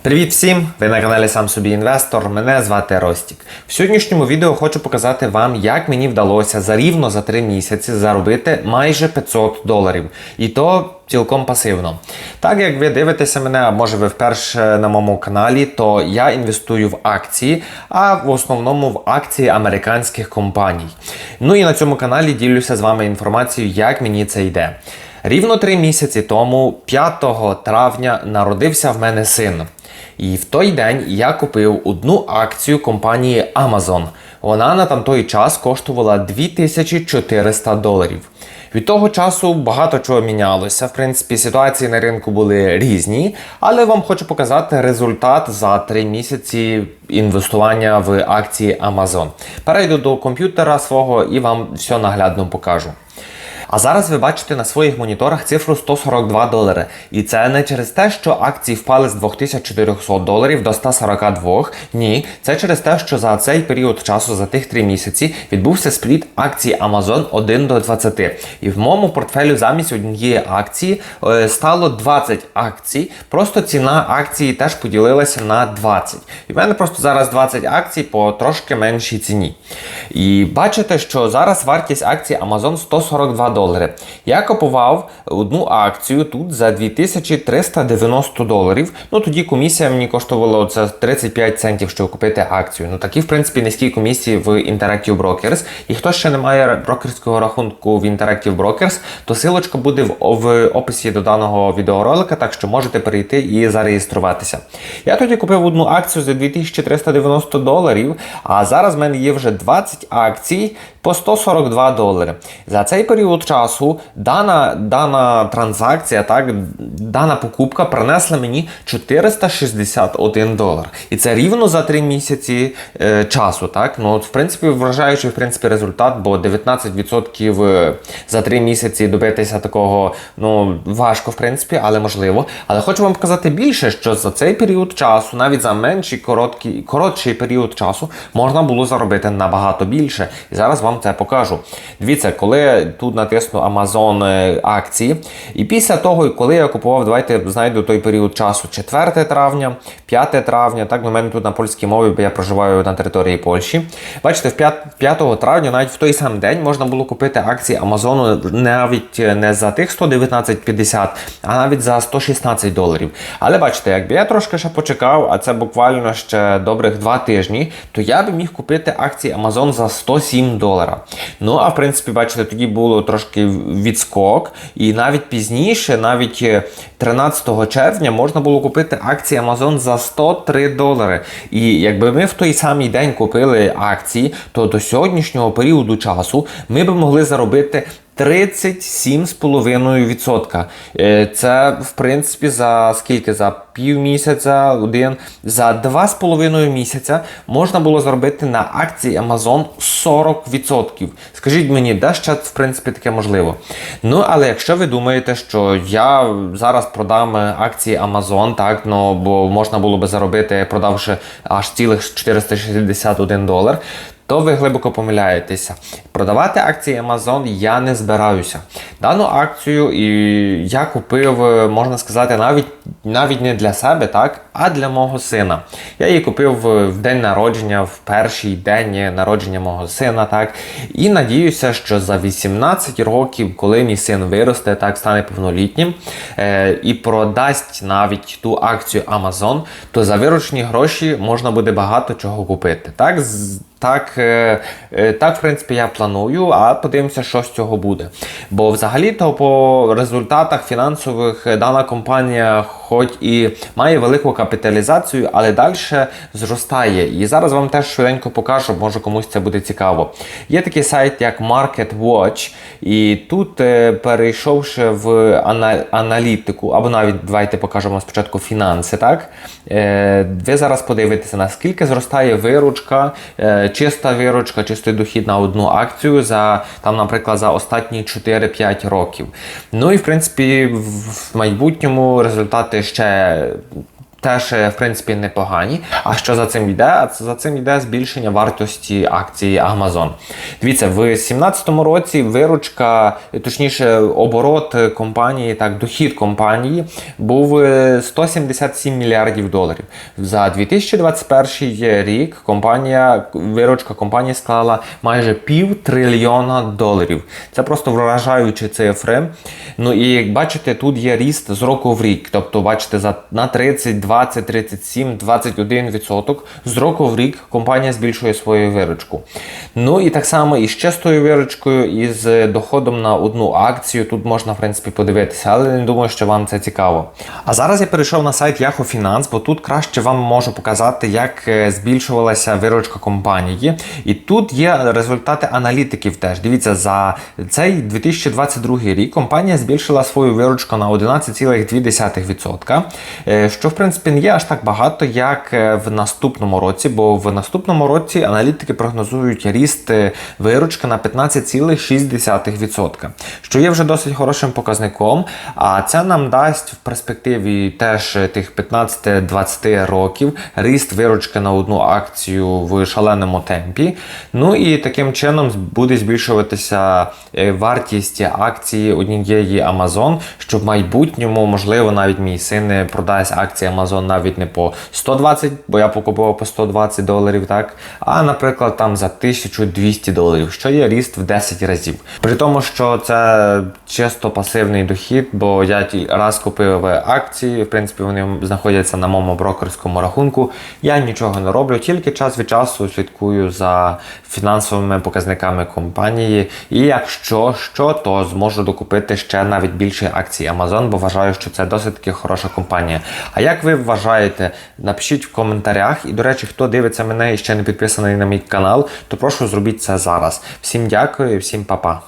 Привіт всім! Ви на каналі Сам Собі Інвестор. Мене звати Ростік. В сьогоднішньому відео хочу показати вам, як мені вдалося за рівно за 3 місяці заробити майже 500 доларів. І то цілком пасивно. Так як ви дивитеся мене, а може ви вперше на моєму каналі, то я інвестую в акції, а в основному в акції американських компаній. Ну і на цьому каналі ділюся з вами інформацією, як мені це йде. Рівно три місяці тому, 5 травня, народився в мене син. І в той день я купив одну акцію компанії Amazon. Вона на той час коштувала 2400 доларів. Від того часу багато чого мінялося. В принципі, ситуації на ринку були різні, але вам хочу показати результат за три місяці інвестування в акції Amazon. Перейду до комп'ютера свого і вам все наглядно покажу. А зараз ви бачите на своїх моніторах цифру 142 долари. І це не через те, що акції впали з 2400 доларів до 142. Ні, це через те, що за цей період часу, за тих 3 місяці, відбувся спліт акції Amazon 1 до 20. І в моєму портфелю замість однієї акції е, стало 20 акцій. Просто ціна акції теж поділилася на 20. І в мене просто зараз 20 акцій по трошки меншій ціні. І бачите, що зараз вартість акції Amazon 142 долари. Я купував одну акцію тут за 2390 доларів. Ну тоді комісія мені коштувала це 35 центів, щоб купити акцію. Ну такі, в принципі, низькі комісії в Interactive Brokers. І хто ще не має брокерського рахунку в Interactive Brokers, то силочка буде в, описі до даного відеоролика, так що можете перейти і зареєструватися. Я тоді купив одну акцію за 2390 доларів, а зараз в мене є вже 20 акцій по 142 долари. За цей період часу дана дана транзакція, так, дана покупка принесла мені 461 долар. І це рівно за 3 місяці е, часу. Так? Ну, от, В принципі, вражаючий в принципі, результат, бо 19% за 3 місяці добитися такого ну, важко, в принципі, але можливо. Але хочу вам показати більше, що за цей період часу, навіть за менший короткий, коротший період часу, можна було заробити набагато більше. І зараз вам це покажу. Дивіться, коли тут натисну Amazon е, акції, і після того, коли я купував, давайте знайду той період часу 4 травня, 5 травня, так, на мене тут на польській мові, бо я проживаю на території Польщі. Бачите, в 5, 5 травня, навіть в той самий день, можна було купити акції Amazon навіть не за тих 119,50, а навіть за 116 доларів. Але бачите, якби я трошки ще почекав, а це буквально ще добрих 2 тижні, то я би міг купити акції Amazon за 107 долара. Ну, а в принципі, бачите, тоді було трошки відскок, і навіть пізніше, навіть 13 червня, можна було купити акції Amazon за 103 долари. І якби ми в той самий день купили акції, то до сьогоднішнього періоду часу ми б могли заробити 37,5%. Е, Це, в принципі, за скільки? За пів місяця, один, за 2,5 місяця можна було заробити на акції Amazon 40%. Скажіть мені, де ще, в принципі, таке можливо? Ну, але якщо ви думаєте, що я зараз продам акції Amazon, так, ну, бо можна було би заробити, продавши аж цілих 461 долар, то ви глибоко помиляєтеся. Продавати акції Amazon я не збираюся. Дану акцію я купив, можна сказати, навіть навіть не для себе, так, а для мого сина. Я її купив в день народження, в перший день народження мого сина. так, І надіюся, що за 18 років, коли мій син виросте, так стане повнолітнім е, і продасть навіть ту акцію Amazon, то за виручні гроші можна буде багато чого купити. Так, так, так, в принципі, я планую, а подивимося, що з цього буде. Бо взагалі-то по результатах фінансових дана компанія, хоч і має велику капіталізацію, але далі зростає. І зараз вам теж швиденько покажу, може комусь це буде цікаво. Є такий сайт, як Market Watch, і тут, перейшовши в аналітику, або навіть давайте покажемо спочатку фінанси, так? Ви зараз подивитеся, наскільки зростає виручка чиста виручка, чистий дохід на одну акцію за, там, наприклад, за останні 4-5 років. Ну і в принципі в майбутньому результати ще теж е, в принципі непогані. А що за цим йде? А за цим йде збільшення вартості акції Amazon. Дивіться, в 2017 році виручка, е, точніше, оборот е, компанії, так, дохід компанії був е, 177 мільярдів доларів. За 2021 рік компанія, виручка компанії склала майже пів трильйона доларів. Це просто вражаючі цифри. Ну і як бачите, тут є ріст з року в рік. Тобто, бачите, за на 30, 20, 37, 21 відсоток з року в рік компанія збільшує свою виручку. Ну і так само і з чистою виручкою, і з доходом на одну акцію. Тут можна, в принципі, подивитися, але не думаю, що вам це цікаво. А зараз я перейшов на сайт Yahoo Finance, бо тут краще вам можу показати, як е, збільшувалася виручка компанії. І тут є результати аналітиків теж. Дивіться, за цей 2022 рік компанія збільшила свою виручку на 11,2%, е, що в принципі не є аж так багато, як е, в наступному році, бо в наступному році аналітики прогнозують ріст е, виручки на 15,6%, що є вже досить хорошим показником. А це нам дасть в перспективі теж е, тих 15-20 років ріст виручки на одну акцію в шаленому темпі. Ну і таким чином буде збільшуватися вартість акції однієї Amazon, що в майбутньому, можливо, навіть мій син продасть акції Amazon навіть не по 120, бо я покупував по 120 доларів, так, а наприклад, там за 1200 доларів, що є ріст в 10 разів. При тому, що це чисто пасивний дохід, бо я раз купив акції, в принципі, вони знаходяться на моєму брокерському рахунку. Я нічого не роблю, тільки час від часу слідкую за фінансовими показниками компанії. І якщо що, то зможу докупити ще навіть більше акцій Amazon, бо вважаю, що це досить таки хороша компанія. А як ви вважаєте, напишіть в коментарях. І, до речі, хто дивиться мене і ще не підписаний на мій канал, то прошу зробіть це зараз. Всім дякую всім па-па.